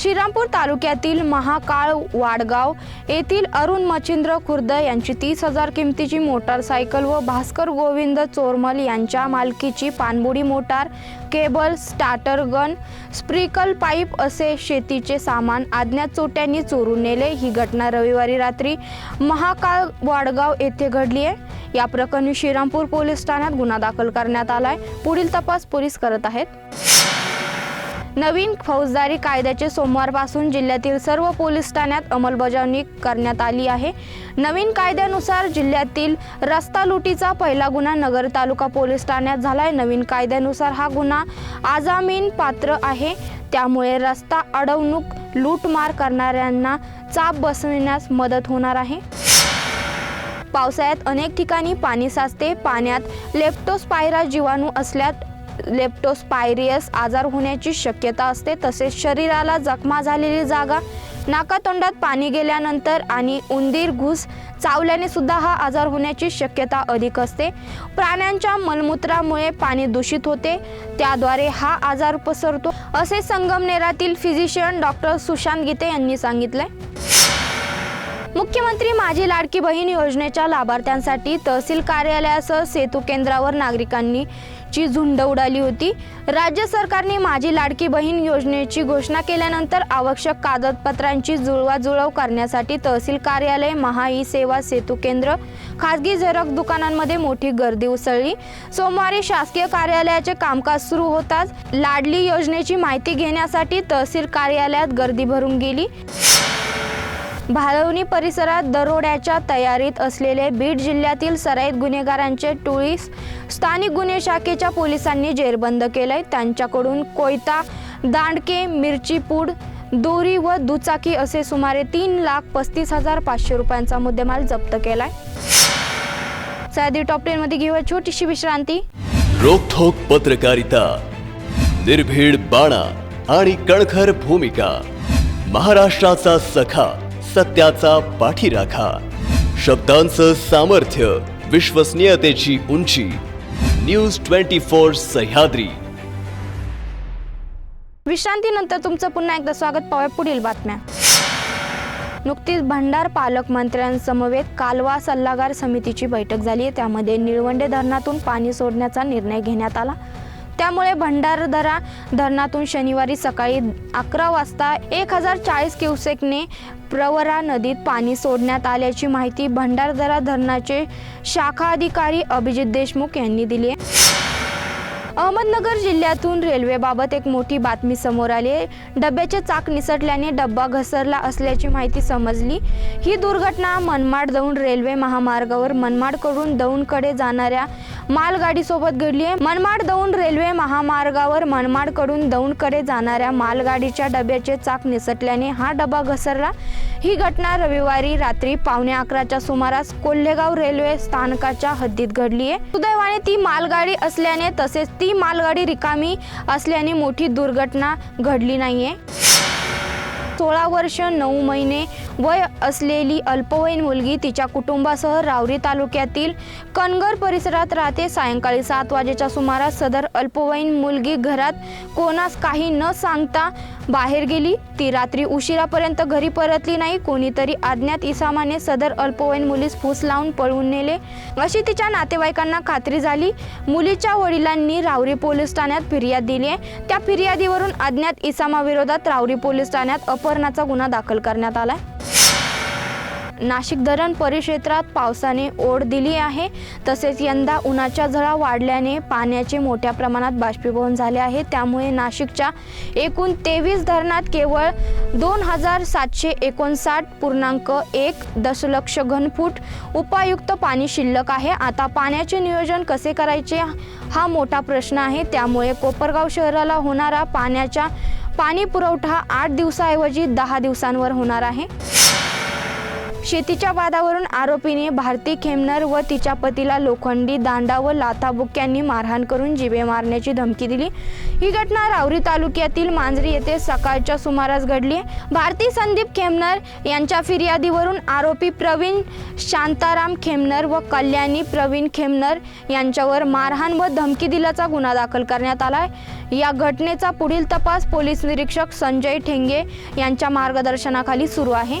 श्रीरामपूर तालुक्यातील महाकाळ वाडगाव येथील अरुण मच्छिंद्र खुर्द यांची तीस हजार किमतीची मोटारसायकल व भास्कर गोविंद चोरमल यांच्या मालकीची पाणबुडी motor cable starter gun sprinkler pipe असे शेतीचे सामान अज्ञात चोट्यांनी चोरून नेले. ही घटना रविवारी रात्री महाकाळ वाडगाव येथे घडली आहे. या प्रकरणी श्रीरामपूर पोलीस ठाण्यात गुन्हा दाखल करण्यात आलाय. पुढील तपास पोलीस करत आहेत. नवीन फौजदारी कायद्याचे सोमवारपासून जिल्ह्यातील सर्व पोलीस ठाण्यात अंमलबजावणी करण्यात आली आहे. नवीन कायद्यानुसार जिल्ह्यातील रस्ता लुटीचा पहिला गुन्हा नगर तालुका पोलीस ठाण्यात झालाय. नवीन कायद्यानुसार हा गुन्हा आजामीन पात्र आहे. त्यामुळे रस्ता अडवणूक लूटमार करणाऱ्यांना चाप बसविण्यास मदत होणार आहे. पावसाळ्यात अनेक ठिकाणी पाणी साचते. पाण्यात लेप्टोस्पायरा जीवाणू असल्यात. लेप्टोस्पायरियस आजार होण्याची शक्यता असते. तसेच शरीराला जखमा झालेली जागा नाकातोंडात पाणी गेल्यानंतर आणि उंदीर घुस चावल्याने सुद्धा हा आजार होण्याची शक्यता अधिक असते. प्राण्यांच्या मलमूत्रामुळे पाणी दूषित होते. त्याद्वारे हा आजार पसरतो. असे संगमनेरातील फिजिशियन डॉक्टर सुशांत गीते यांनी सांगितले मुख्यमंत्री माझी लाडकी बहीण योजनेच्या लाभार्थ्यांसाठी तहसील कार्यालयासह सेतू केंद्रावर नागरिकांनी ची झुंड उडाली होती. राज्य सरकारने माझी लाडकी बहीण योजनेची घोषणा केल्यानंतर आवश्यक कागदपत्रांची जुळवाजुळव करण्यासाठी तहसील कार्यालय महा ई सेवा सेतू केंद्र खासगी झेरॉक्स दुकानांमध्ये मोठी गर्दी उसळली. सोमवारी शासकीय कार्यालयाचे कामकाज सुरू होताच लाडली योजनेची माहिती घेण्यासाठी तहसील कार्यालयात गर्दी भरून गेली. भालवणी परिसरात दरोड्याच्या तयारीत असलेले बीड जिल्ह्यातील सराईत गुन्हेगारांचे टोळीस स्थानिक गुन्हे शाखेच्या पोलिसांनी जेरबंद केलंय. त्यांच्याकडून कोयता दांडके मिरचीपूड दोरी व दुचाकी असे सुमारे तीन लाख पस्तीस हजार पाचशे रुपयांचा मुद्देमाल जप्त केलाय. सह्याद्री टॉप टेन मध्ये घेऊया छोटीशी विश्रांती. रोखोक पत्रकारिता निर्भीड बाणा आणि कणखर भूमिका महाराष्ट्राचा सखा सत्याचा पाठीराखा शब्दांचं सामर्थ्य विश्वसनीयतेची उंची न्यूज ट्वेंटी फोर सह्याद्री. विश्रांतीनंतर तुमचं पुन्हा एकदा स्वागत. पाहूया पुढील बातम्या. नुकतीच भंडार पालकमंत्र्यांसमवेत कालवा सल्लागार समितीची बैठक झाली आहे त्यामध्ये निळवंडे धरणातून पाणी सोडण्याचा निर्णय घेण्यात आला. त्यामुळे भंडारदरा धरणातून शनिवारी सकाळी अकरा वाजता एक हजार चाळीस क्युसेकने प्रवरा नदीत पाणी सोडण्यात आल्याची माहिती भंडारदरा धरणाचे शाखा अधिकारी अभिजित देशमुख यांनी दिली आहे. अहमदनगर जिल्ह्यातून रेल्वेबाबत एक मोठी बातमी समोर आली आहे. डब्याचे चाक निसटल्याने डब्बा घसरला असल्याची माहिती समजली. ही दुर्घटना मनमाड दौंड रेल्वे महामार्गावर मनमाडकडून दौंडकडे जाणाऱ्या मालगाडीसोबत घडली आहे. मनमाड दौंड रेल्वे महामार्गावर मनमाडकडून दौंडकडे जाणाऱ्या मालगाडीच्या डब्याचे चाक निसटल्याने हा डबा घसरला. ही घटना रविवारी रात्री पावणे अकराच्या सुमारास कोल्हेगाव रेल्वे स्थानकाच्या हद्दीत घडली आहे. सुदैवाने ती मालगाडी असल्याने तसेच ती मालगाडी रिकामी असल्याने मोठी दुर्घटना घडली नाहीये. सोळा वर्ष नऊ महिने वय असलेली अल्पवयीन मुलगी तिच्या कुटुंबासह रावरी तालुक्यातील कनगर परिसरात राहते. सायंकाळी सात वाजेच्या सुमारास सदर अल्पवयीन मुलगी घरात कोणास काही न सांगता बाहेर गेली. ती रात्री उशिरापर्यंत घरी परतली नाही. कोणीतरी अज्ञात इसामाने सदर अल्पवयीन मुलीस फूस लावून पळवून नेले. अशी तिच्या नातेवाईकांना खात्री झाली. मुलीच्या वडिलांनी रावरी पोलीस ठाण्यात फिर्याद दिली आहे. त्या फिर्यादीवरून अज्ञात इसामाविरोधात रावरी पोलीस ठाण्यात अपहरणाचा गुन्हा दाखल करण्यात आला नाशिक धरण परिक्षेत्रात पावसाने ओढ दिली आहे. तसेच यंदा उन्हाच्या झळा वाढल्याने पाण्याचे मोठ्या प्रमाणात बाष्पीभवन झाले आहे. त्यामुळे नाशिकच्या एकूण तेवीस धरणात केवळ दोन हजार सातशे एकोणसाठ पूर्णांक एक दशलक्ष घनफूट उपायुक्त पाणी शिल्लक आहे. आता पाण्याचे नियोजन कसे करायचे हा मोठा प्रश्न आहे. त्यामुळे कोपरगाव शहराला होणारा पाण्याच्या पाणी पुरवठा आठ दिवसाऐवजी दहा दिवसांवर होणार आहे. शेतीच्या वादावरून आरोपीने भारती खेमनर व तिच्या पतीला लोखंडी दांडा व लाथाबुक्यांनी मारहाण करून जिवे मारण्याची धमकी दिली. ही घटना रावरी तालुक्यातील मांजरी येथे सकाळच्या सुमारास घडली. भारती संदीप खेमनर यांच्या फिर्यादीवरून आरोपी प्रवीण शांताराम खेमनर व कल्याणी प्रवीण खेमनर यांच्यावर मारहाण व धमकी दिल्याचा गुन्हा दाखल करण्यात आला या घटनेचा पुढील तपास पोलीस निरीक्षक संजय ठेंगे यांच्या मार्गदर्शनाखाली सुरू आहे.